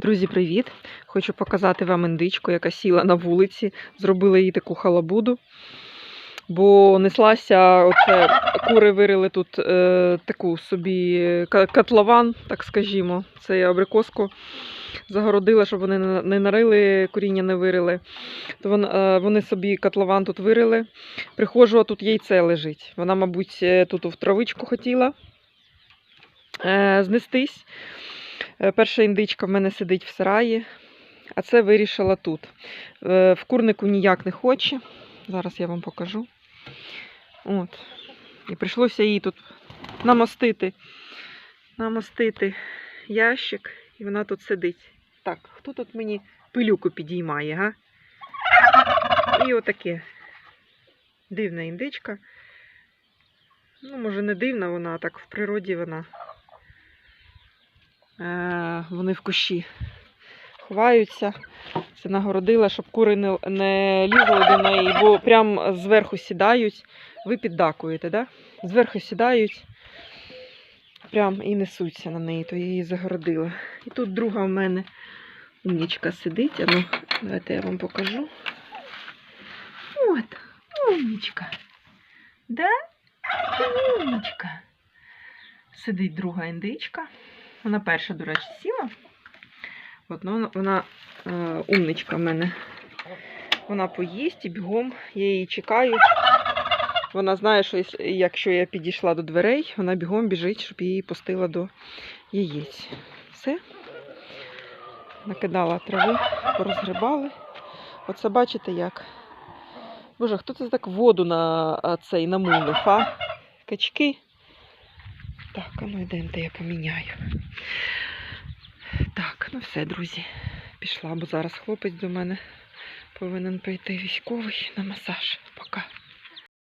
Друзі, привіт! Хочу показати вам індичку, яка сіла на вулиці, зробила їй таку халабуду. Бо неслася, оце кури вирили тут е, таку собі котлован, так скажімо. Це я абрикоску загородила, щоб вони не нарили, коріння не вирили. То вон, е, вони собі котлован тут вирили. Приходжу, а тут яйце лежить. Вона, мабуть, е, тут в травичку хотіла е, знестись. Е, Перша індичка в мене сидить в сараї, а це вирішила тут. Е, В курнику ніяк не хоче. Зараз я вам покажу. От. І прийшлося їй тут намостити, намостити ящик, і вона тут сидить. Так, хто тут мені пилюку підіймає, га? І отаке. Дивна індичка. Ну, може, не дивна вона, а так в природі вона вони в кущі ховаються. Це нагородила, щоб кури не, не лізли до неї, бо прям зверху сідають. Ви піддакуєте, да? Зверху сідають, прям і несуться на неї, то я її загородила. І тут друга в мене умнічка сидить. А ну, давайте я вам покажу. От, умнічка. Да? Умнічка. Сидить друга індичка. Вона перша, до речі, сіла. От, ну, вона, е, умничка в мене. Вона поїсть і бігом, я її чекаю. Вона знає, що якщо я підійшла до дверей, вона бігом біжить, щоб її пустила до яєць. Все. Накидала трави, порозгребали. Оце бачите як. Боже, хто це так воду на цей намулив, а? Качки. Так, а ну йдемте, я поміняю. Так, ну все, друзі. Пішла, бо зараз хлопець до мене повинен прийти військовий на масаж.